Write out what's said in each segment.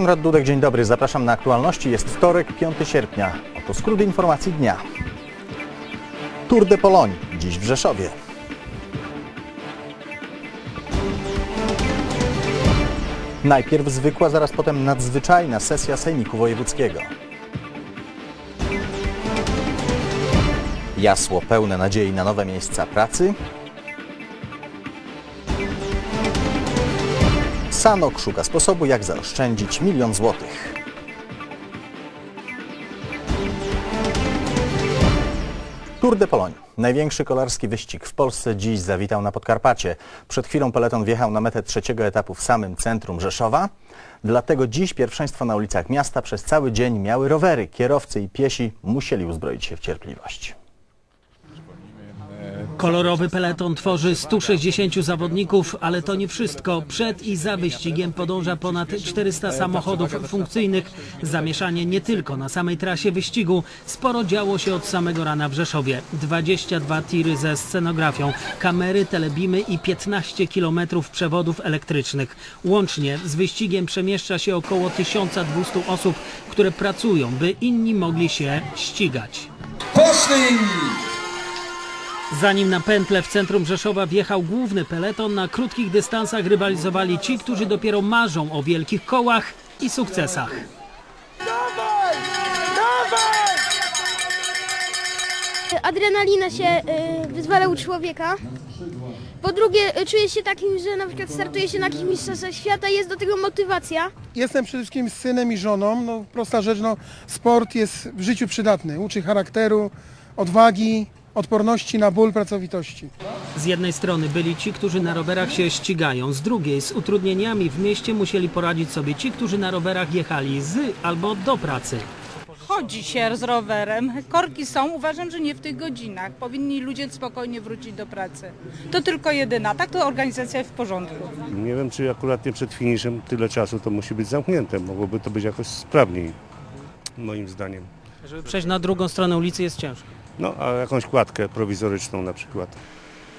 Konrad Dudek, dzień dobry. Zapraszam na aktualności. Jest wtorek, 5 sierpnia. Oto skrót informacji dnia. Tour de Pologne, dziś w Rzeszowie. Najpierw zwykła, zaraz potem nadzwyczajna sesja Sejmiku Wojewódzkiego. Jasło pełne nadziei na nowe miejsca pracy. Sanok szuka sposobu, jak zaoszczędzić milion złotych. Tour de Pologne. Największy kolarski wyścig w Polsce dziś zawitał na Podkarpacie. Przed chwilą peleton wjechał na metę trzeciego etapu w samym centrum Rzeszowa. Dlatego dziś pierwszeństwo na ulicach miasta przez cały dzień miały rowery. Kierowcy i piesi musieli uzbroić się w cierpliwość. Kolorowy peleton tworzy 160 zawodników, ale to nie wszystko. Przed i za wyścigiem podąża ponad 400 samochodów funkcyjnych. Zamieszanie nie tylko na samej trasie wyścigu. Sporo działo się od samego rana w Rzeszowie. 22 tiry ze scenografią, kamery, telebimy i 15 km przewodów elektrycznych. Łącznie z wyścigiem przemieszcza się około 1200 osób, które pracują, by inni mogli się ścigać. Poszli! Zanim na pętlę w centrum Rzeszowa wjechał główny peleton, na krótkich dystansach rywalizowali ci, którzy dopiero marzą o wielkich kołach i sukcesach. Adrenalina się y, wyzwala u człowieka. Po drugie, y, czuje się takim, że na przykład startuje się na jakichś mistrzostwach świata, jest do tego motywacja. Jestem przede wszystkim synem i żoną. No, prosta rzecz, no, sport jest w życiu przydatny. Uczy charakteru, odwagi, odporności na ból, pracowitości. Z jednej strony byli ci, którzy na rowerach się ścigają, z drugiej z utrudnieniami w mieście musieli poradzić sobie ci, którzy na rowerach jechali z albo do pracy. Chodzi się z rowerem. Korki są, uważam, że nie w tych godzinach. Powinni ludzie spokojnie wrócić do pracy. To tylko jedyna. Tak to organizacja jest w porządku. Nie wiem, czy akurat nie przed finiszem tyle czasu to musi być zamknięte. Mogłoby to być jakoś sprawniej, moim zdaniem. Żeby przejść na drugą stronę ulicy jest ciężko. No, a jakąś kładkę prowizoryczną na przykład.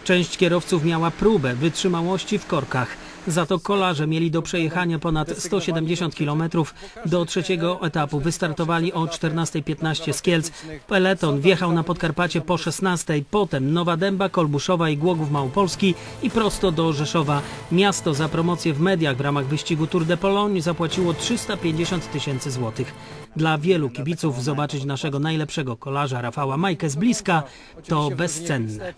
Część kierowców miała próbę wytrzymałości w korkach. Za to kolarze mieli do przejechania ponad 170 km. Do trzeciego etapu wystartowali o 14.15 z Kielc. Peleton wjechał na Podkarpacie po 16.00, potem Nowa Dęba, Kolbuszowa i Głogów Małopolski i prosto do Rzeszowa. Miasto za promocję w mediach w ramach wyścigu Tour de Pologne zapłaciło 350 tysięcy złotych. Dla wielu kibiców zobaczyć naszego najlepszego kolarza Rafała Majkę z bliska to bezcenne.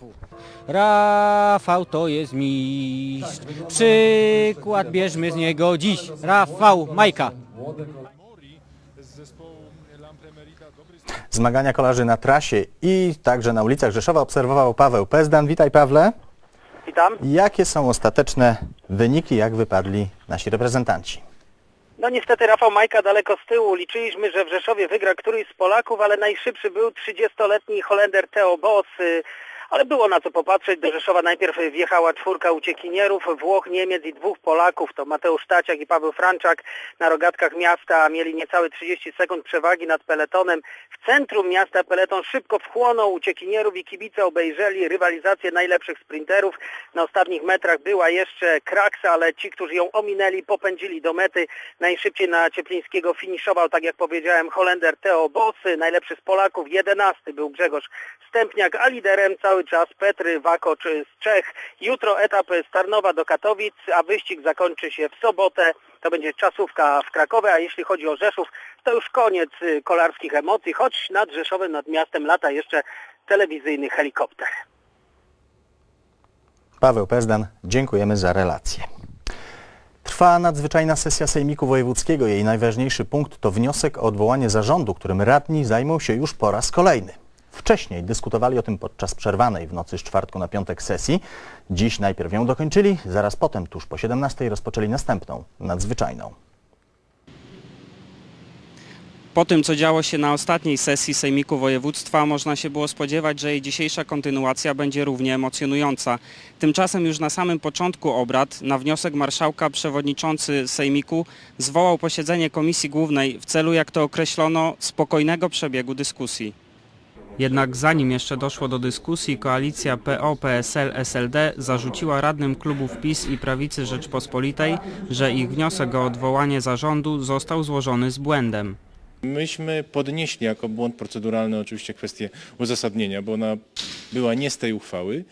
Rafał to jest mistrz. Przykład bierzmy z niego dziś. Rafał Majka. Zmagania kolarzy na trasie i także na ulicach Rzeszowa obserwował Paweł Pezdan. Witaj Pawle. Witam. Jakie są ostateczne wyniki, jak wypadli nasi reprezentanci? No niestety Rafał Majka daleko z tyłu. Liczyliśmy, że w Rzeszowie wygra któryś z Polaków, ale najszybszy był 30-letni Holender Theo Boss. Ale było na co popatrzeć. Do Rzeszowa najpierw wjechała czwórka uciekinierów, Włoch, Niemiec i dwóch Polaków. To Mateusz Taciak i Paweł Franczak na rogatkach miasta mieli niecałe 30 sekund przewagi nad peletonem. W centrum miasta peleton szybko wchłonął uciekinierów i kibice obejrzeli rywalizację najlepszych sprinterów. Na ostatnich metrach była jeszcze kraksa, ale ci, którzy ją ominęli, popędzili do mety. Najszybciej na Cieplińskiego finiszował, tak jak powiedziałem, Holender Theo Bossy. Najlepszy z Polaków, 11 był Grzegorz Stępniak, a liderem cały czas Petry Wakocz z Czech. Jutro etap z Tarnowa do Katowic, a wyścig zakończy się w sobotę. To będzie czasówka w Krakowie, a jeśli chodzi o Rzeszów, to już koniec y, kolarskich emocji, choć nad Rzeszowem, nad miastem lata jeszcze telewizyjny helikopter. Paweł Pezdan, dziękujemy za relację. Trwa nadzwyczajna sesja Sejmiku Wojewódzkiego. Jej najważniejszy punkt to wniosek o odwołanie zarządu, którym radni zajmą się już po raz kolejny. Wcześniej dyskutowali o tym podczas przerwanej w nocy z czwartku na piątek sesji. Dziś najpierw ją dokończyli, zaraz potem, tuż po 17 rozpoczęli następną, nadzwyczajną. Po tym, co działo się na ostatniej sesji Sejmiku Województwa, można się było spodziewać, że jej dzisiejsza kontynuacja będzie równie emocjonująca. Tymczasem już na samym początku obrad, na wniosek marszałka, przewodniczący Sejmiku zwołał posiedzenie Komisji Głównej w celu, jak to określono, spokojnego przebiegu dyskusji. Jednak zanim jeszcze doszło do dyskusji, koalicja PO-PSL-SLD zarzuciła radnym klubów PiS i Prawicy Rzeczpospolitej, że ich wniosek o odwołanie zarządu został złożony z błędem. Myśmy podnieśli jako błąd proceduralny oczywiście kwestię uzasadnienia, bo ona była nie z tej uchwały.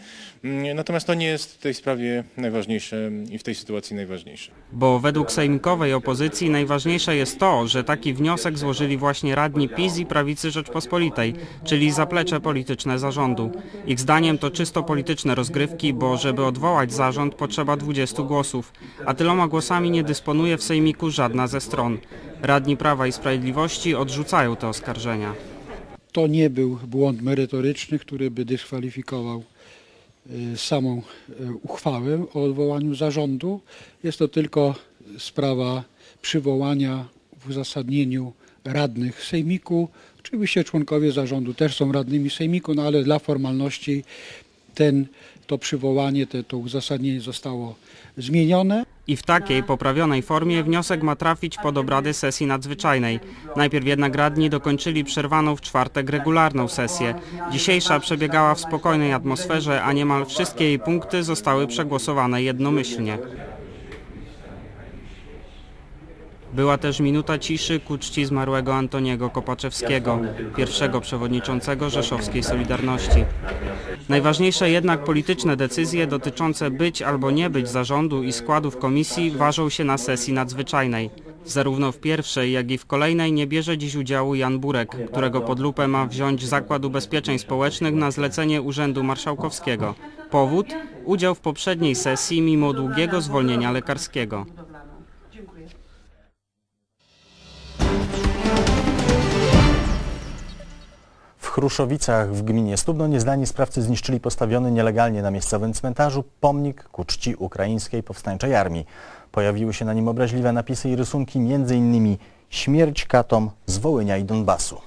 Mm, Natomiast to nie jest w tej sprawie najważniejsze i w tej sytuacji najważniejsze. Bo według sejmikowej opozycji najważniejsze jest to, że taki wniosek złożyli właśnie radni PiS i Prawicy Rzeczpospolitej, czyli zaplecze polityczne zarządu. Ich zdaniem to czysto polityczne rozgrywki, bo żeby odwołać zarząd potrzeba 20 głosów, a tyloma głosami nie dysponuje w sejmiku żadna ze stron. Radni Prawa i Sprawiedliwości odrzucają te oskarżenia. To nie był błąd merytoryczny, który by dyskwalifikował y, samą y, uchwałę o odwołaniu zarządu. Jest to tylko sprawa przywołania w uzasadnieniu radnych sejmiku. Oczywiście członkowie zarządu też są radnymi sejmiku, no ale dla formalności ten, to przywołanie, te, to uzasadnienie zostało zmienione. I w takiej poprawionej formie wniosek ma trafić pod obrady sesji nadzwyczajnej. Najpierw jednak radni dokończyli przerwaną w czwartek regularną sesję. Dzisiejsza przebiegała w spokojnej atmosferze, a niemal wszystkie jej punkty zostały przegłosowane jednomyślnie. Była też minuta ciszy ku czci zmarłego Antoniego Kopaczewskiego, pierwszego przewodniczącego Rzeszowskiej Solidarności. Najważniejsze jednak polityczne decyzje dotyczące być albo nie być zarządu i składów komisji ważą się na sesji nadzwyczajnej. Zarówno w pierwszej, jak i w kolejnej nie bierze dziś udziału Jan Burek, którego pod lupę ma wziąć Zakład Ubezpieczeń Społecznych na zlecenie Urzędu Marszałkowskiego. Powód? Udział w poprzedniej sesji mimo długiego zwolnienia lekarskiego. Chruszowicach w gminie Studno nieznani sprawcy zniszczyli postawiony nielegalnie na miejscowym cmentarzu pomnik ku czci ukraińskiej powstańczej armii. Pojawiły się na nim obraźliwe napisy i rysunki m.in. śmierć katom z Wołynia i Donbasu.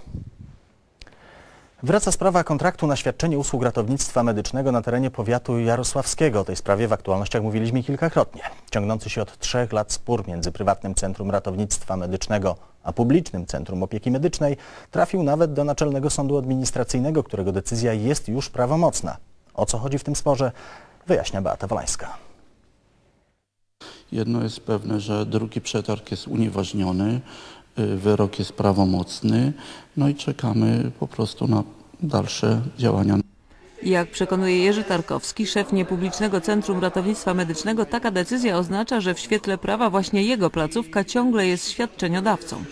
Wraca sprawa kontraktu na świadczenie usług ratownictwa medycznego na terenie powiatu jarosławskiego. O tej sprawie w aktualnościach mówiliśmy kilkakrotnie. Ciągnący się od trzech lat spór między prywatnym Centrum Ratownictwa Medycznego a publicznym Centrum Opieki Medycznej trafił nawet do Naczelnego Sądu Administracyjnego, którego decyzja jest już prawomocna. O co chodzi w tym sporze, wyjaśnia Beata Wolańska. Jedno jest pewne, że drugi przetarg jest unieważniony, y, wyrok jest prawomocny, no i czekamy po prostu na dalsze działania. Jak przekonuje Jerzy Tarkowski, szef niepublicznego Centrum Ratownictwa Medycznego, taka decyzja oznacza, że w świetle prawa właśnie jego placówka ciągle jest świadczeniodawcą,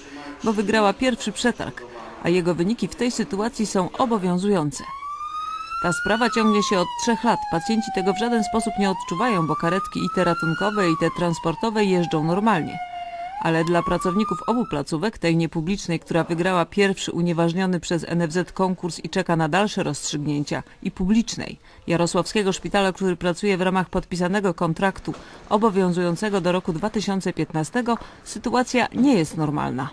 bo wygrała pierwszy przetarg, a jego wyniki w tej sytuacji są obowiązujące. Ta sprawa ciągnie się od trzech lat. Pacjenci tego w żaden sposób nie odczuwają, bo karetki i te ratunkowe, i te transportowe jeżdżą normalnie. Ale dla pracowników obu placówek, tej niepublicznej, która wygrała pierwszy unieważniony przez NFZ konkurs i czeka na dalsze rozstrzygnięcia, i publicznej, Jarosławskiego Szpitala, który pracuje w ramach podpisanego kontraktu obowiązującego do roku 2015, sytuacja nie jest normalna.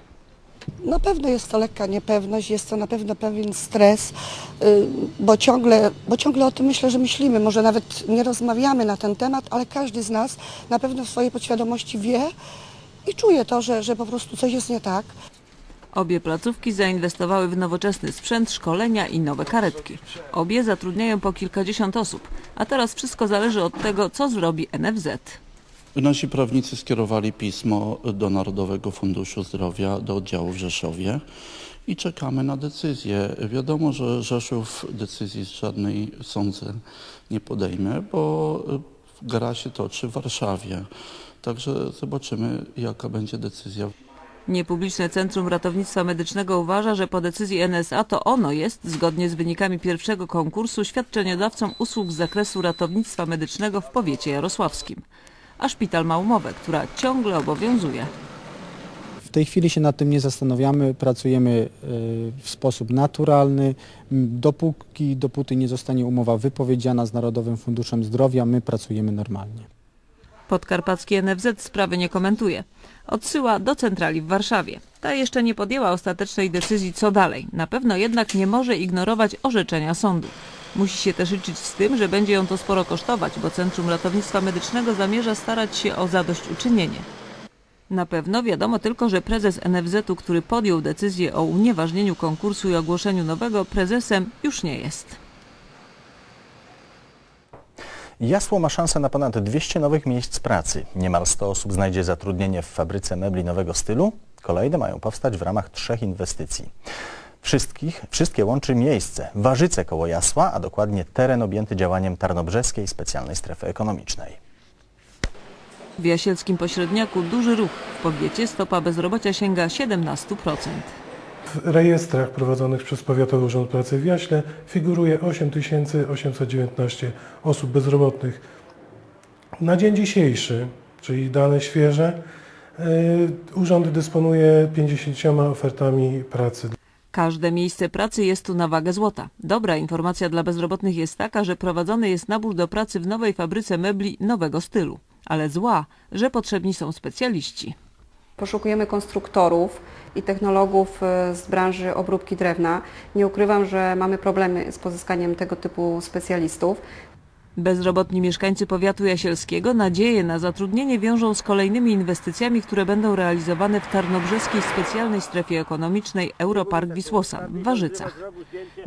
Na pewno jest to lekka niepewność, jest to na pewno pewien stres, y, bo ciągle, bo ciągle o tym myślę, że myślimy. Może nawet nie rozmawiamy na ten temat, ale każdy z nas na pewno w swojej podświadomości wie i czuje to, że, że po prostu coś jest nie tak. Obie placówki zainwestowały w nowoczesny sprzęt, szkolenia i nowe karetki. Obie zatrudniają po kilkadziesiąt osób, a teraz wszystko zależy od tego, co zrobi NFZ. Nasi prawnicy skierowali pismo do Narodowego Funduszu Zdrowia, do oddziału w Rzeszowie i czekamy na decyzję. Wiadomo, że Rzeszów decyzji żadnej sądzę nie podejmie, bo gra się toczy w Warszawie. Także zobaczymy, jaka będzie decyzja. Niepubliczne Centrum Ratownictwa Medycznego uważa, że po decyzji NSA to ono jest, zgodnie z wynikami pierwszego konkursu, świadczeniodawcą usług z zakresu ratownictwa medycznego w powiecie jarosławskim. A szpital ma umowę, która ciągle obowiązuje. W tej chwili się nad tym nie zastanawiamy, pracujemy y, w sposób naturalny. Dopóki, dopóty nie zostanie umowa wypowiedziana z Narodowym Funduszem Zdrowia, my pracujemy normalnie. Podkarpacki NFZ sprawy nie komentuje. Odsyła do centrali w Warszawie. Ta jeszcze nie podjęła ostatecznej decyzji co dalej. Na pewno jednak nie może ignorować orzeczenia sądu. Musi się też liczyć z tym, że będzie ją to sporo kosztować, bo Centrum Ratownictwa Medycznego zamierza starać się o zadośćuczynienie. Na pewno wiadomo tylko, że prezes NFZ-u, który podjął decyzję o unieważnieniu konkursu i ogłoszeniu nowego, prezesem już nie jest. Jasło ma szansę na ponad 200 nowych miejsc pracy. Niemal 100 osób znajdzie zatrudnienie w fabryce mebli nowego stylu. Kolejne mają powstać w ramach trzech inwestycji. Wszystkich, wszystkie łączy miejsce Warzyce koło Jasła, a dokładnie teren objęty działaniem Tarnobrzeskiej Specjalnej Strefy Ekonomicznej. W jasielskim pośredniaku duży ruch. W powiecie stopa bezrobocia sięga 17%. W rejestrach prowadzonych przez Powiatowy Urząd Pracy w Jaśle figuruje 8819 osób bezrobotnych. Na dzień dzisiejszy, czyli dane świeże, yy, urząd dysponuje 50 ofertami pracy. Każde miejsce pracy jest tu na wagę złota. Dobra informacja dla bezrobotnych jest taka, że prowadzony jest nabór do pracy w nowej fabryce mebli nowego stylu. Ale zła, że potrzebni są specjaliści. Poszukujemy konstruktorów i technologów e, z branży obróbki drewna. Nie ukrywam, że mamy problemy z pozyskaniem tego typu specjalistów. Bezrobotni mieszkańcy powiatu jasielskiego nadzieję na zatrudnienie wiążą z kolejnymi inwestycjami, które będą realizowane w Tarnobrzeskiej Specjalnej Strefie Ekonomicznej Europark Wisłosa w Warzycach.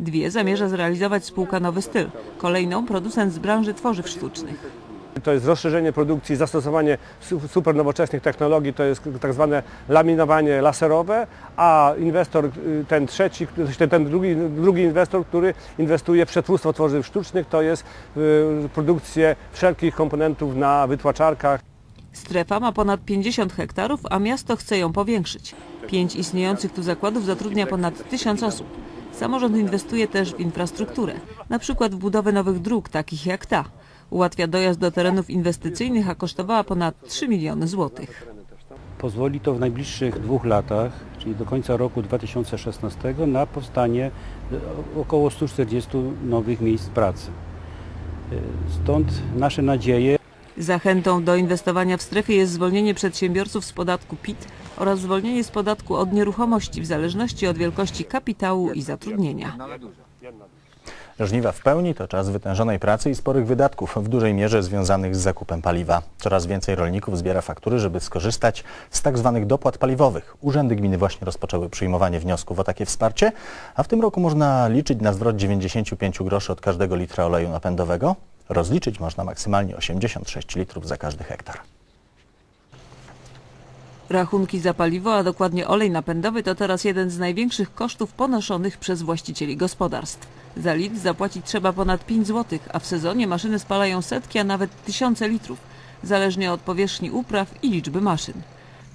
Dwie zamierza zrealizować spółka Nowy Styl, kolejną producent z branży tworzyw sztucznych. To jest rozszerzenie produkcji, zastosowanie su- super nowoczesnych technologii, to jest tak zwane laminowanie laserowe, a inwestor, y, ten trzeci, który- ten, drugi, drugi inwestor, który inwestuje w przetwórstwo tworzyw sztucznych, to jest y, produkcję wszelkich komponentów na wytłaczarkach. Strefa ma ponad 50 hektarów, a miasto chce ją powiększyć. Pięć istniejących tu zakładów zatrudnia ponad tysiąc osób. Samorząd inwestuje też w infrastrukturę, na przykład w budowę nowych dróg, takich jak ta. Ułatwia dojazd do terenów inwestycyjnych, a kosztowała ponad 3 miliony złotych. Pozwoli to w najbliższych dwóch latach, czyli do końca roku 2016, na powstanie e, około 140 nowych miejsc pracy. E, Stąd nasze nadzieje. Zachętą do inwestowania w strefie jest zwolnienie przedsiębiorców z podatku PIT oraz zwolnienie z podatku od nieruchomości w zależności od wielkości kapitału i zatrudnienia. Żniwa w pełni to czas wytężonej pracy i sporych wydatków, w dużej mierze związanych z zakupem paliwa. Coraz więcej rolników zbiera faktury, żeby skorzystać z tak zwanych dopłat paliwowych. Urzędy gminy właśnie rozpoczęły przyjmowanie wniosków o takie wsparcie, a w tym roku można liczyć na zwrot 95 groszy od każdego litra oleju napędowego. Rozliczyć można maksymalnie 86 litrów za każdy hektar. Rachunki za paliwo, a dokładnie olej napędowy to teraz jeden z największych kosztów ponoszonych przez właścicieli gospodarstw. Za litr zapłacić trzeba ponad 5 zł, a w sezonie maszyny spalają setki, a nawet tysiące litrów, zależnie od powierzchni upraw i liczby maszyn.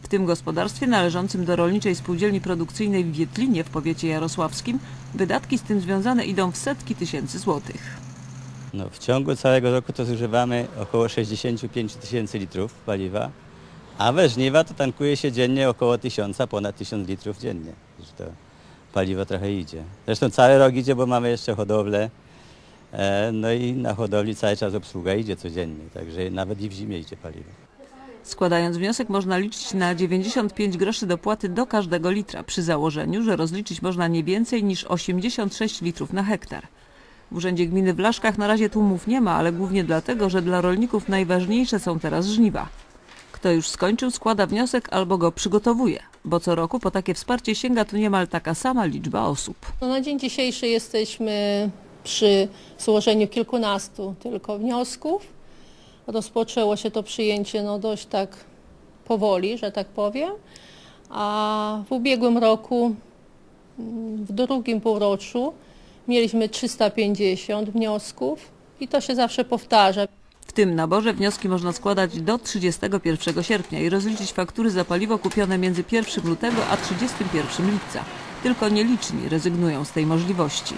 W tym gospodarstwie należącym do Rolniczej Spółdzielni Produkcyjnej w Wietlinie w powiecie jarosławskim wydatki z tym związane idą w setki tysięcy złotych. No, w ciągu całego roku to zużywamy około 65 tysięcy litrów paliwa, a we żniwa to tankuje się dziennie około 1000, ponad 1000 litrów dziennie. To paliwo trochę idzie. Zresztą cały rok idzie, bo mamy jeszcze hodowlę. E, no i na hodowli cały czas obsługa idzie codziennie, także nawet i w zimie idzie paliwo. Składając wniosek można liczyć na 95 groszy dopłaty do każdego litra, przy założeniu, że rozliczyć można nie więcej niż 86 litrów na hektar. W Urzędzie Gminy w Laszkach na razie tłumów nie ma, ale głównie dlatego, że dla rolników najważniejsze są teraz żniwa. Kto już skończył, składa wniosek albo go przygotowuje, bo co roku po takie wsparcie sięga tu niemal taka sama liczba osób. No na dzień dzisiejszy jesteśmy przy złożeniu kilkunastu tylko wniosków. Rozpoczęło się to przyjęcie no dość tak powoli, że tak powiem. A w ubiegłym roku, mm, w drugim półroczu mieliśmy 350 wniosków i to się zawsze powtarza. Tym naborze wnioski można składać do 31 sierpnia i rozliczyć faktury za paliwo kupione między 1 lutego a 31 lipca. Tylko nieliczni rezygnują z tej możliwości.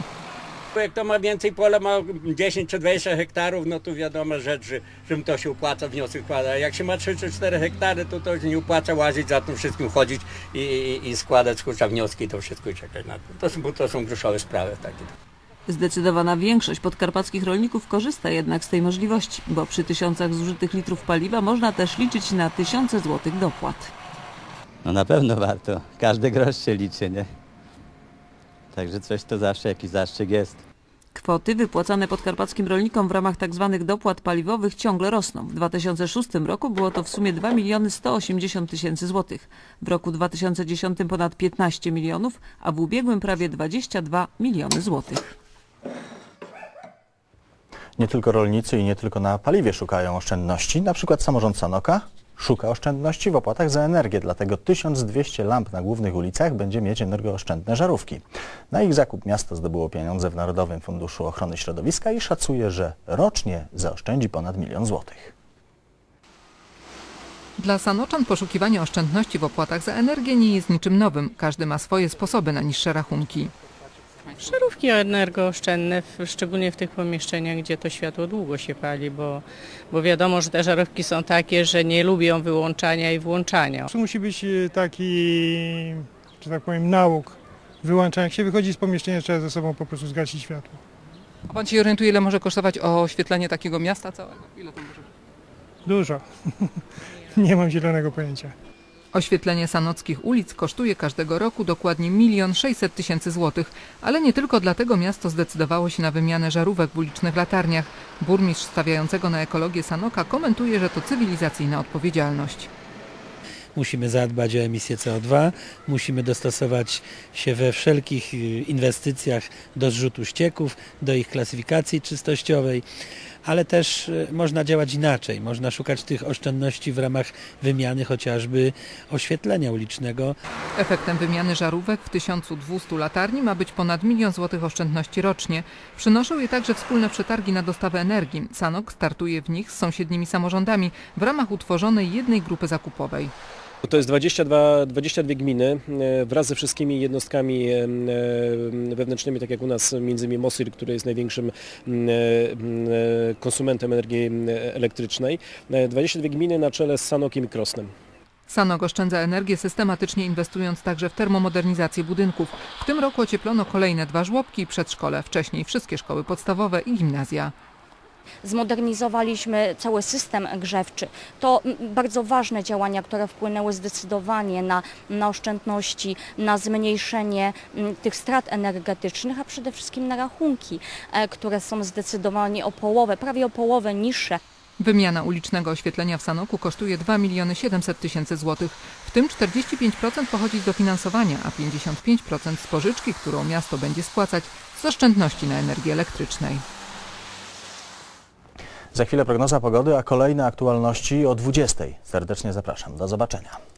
Jak to ma więcej pola, ma 10 czy 20 hektarów, no to wiadomo rzecz, że, że to się opłaca wniosek składa. Jak się ma 3 czy 4 hektary, to to się nie opłaca łazić za tym wszystkim, chodzić i, i, i składać wnioski, to wszystko i czekać na to. To są, to są groszowe sprawy takie. Zdecydowana większość podkarpackich rolników korzysta jednak z tej możliwości, bo przy tysiącach zużytych litrów paliwa można też liczyć na tysiące złotych dopłat. No na pewno warto, każdy grosz się liczy, nie? Także coś to zawsze jakiś zastrzyk jest. Kwoty wypłacane podkarpackim rolnikom w ramach tzw. dopłat paliwowych ciągle rosną. W 2006 roku było to w sumie 2 miliony 180 tysięcy złotych. W roku 2010 ponad 15 milionów, a w ubiegłym prawie 22 miliony złotych. Nie tylko rolnicy i nie tylko na paliwie szukają oszczędności. Na przykład samorząd Sanoka szuka oszczędności w opłatach za energię, dlatego 1200 lamp na głównych ulicach będzie mieć energooszczędne żarówki. Na ich zakup miasto zdobyło pieniądze w Narodowym Funduszu Ochrony Środowiska i szacuje, że rocznie zaoszczędzi ponad milion złotych. Dla sanoczan poszukiwanie oszczędności w opłatach za energię nie jest niczym nowym. Każdy ma swoje sposoby na niższe rachunki. Żarówki energooszczędne, w- szczególnie w tych pomieszczeniach, gdzie to światło długo się pali, bo, bo wiadomo, że te żarówki są takie, że nie lubią wyłączania i włączania. To musi być e, taki, że tak powiem, nauk wyłączania. Jak się wychodzi z pomieszczenia, trzeba ze sobą po prostu zgasić światło. A pan się orientuje, ile może kosztować oświetlenie takiego miasta całego? Ile to może Dużo. nie mam zielonego pojęcia. Oświetlenie sanockich ulic kosztuje każdego roku dokładnie 1 600 tysięcy złotych, ale nie tylko dlatego miasto zdecydowało się na wymianę żarówek w ulicznych latarniach. Burmistrz stawiającego na ekologię Sanoka komentuje, że to cywilizacyjna odpowiedzialność. Musimy zadbać o emisję CO2, musimy dostosować się we wszelkich y, inwestycjach do zrzutu ścieków, do ich klasyfikacji czystościowej, ale też y, można działać inaczej. Można szukać tych oszczędności w ramach wymiany chociażby oświetlenia ulicznego. Efektem wymiany żarówek w 1200 latarni ma być ponad milion złotych oszczędności rocznie. Przynoszą je także wspólne przetargi na dostawę energii. Sanok startuje w nich z sąsiednimi samorządami w ramach utworzonej jednej grupy zakupowej. To jest 22, 22 gminy e, wraz ze wszystkimi jednostkami e, e, wewnętrznymi, tak jak u nas między innymi Mosyr, który jest największym konsumentem energii elektrycznej. E, 22 gminy na czele z Sanokiem i Krosnem. Sanok oszczędza energię systematycznie inwestując także w termomodernizację budynków. W tym roku ocieplono kolejne dwa żłobki i przedszkole, wcześniej wszystkie szkoły podstawowe i gimnazja. Zmodernizowaliśmy cały system grzewczy. To bardzo ważne działania, które wpłynęły zdecydowanie na, na oszczędności, na zmniejszenie tych strat energetycznych, a przede wszystkim na rachunki, e, które są zdecydowanie o połowę, prawie o połowę niższe. Wymiana ulicznego oświetlenia w Sanoku kosztuje 2 miliony 700 tysięcy złotych. W tym 45% pochodzi z dofinansowania, a 55% z pożyczki, którą miasto będzie spłacać z oszczędności na energii elektrycznej. Za chwilę prognoza pogody, a kolejne aktualności o 20. Serdecznie zapraszam. Do zobaczenia.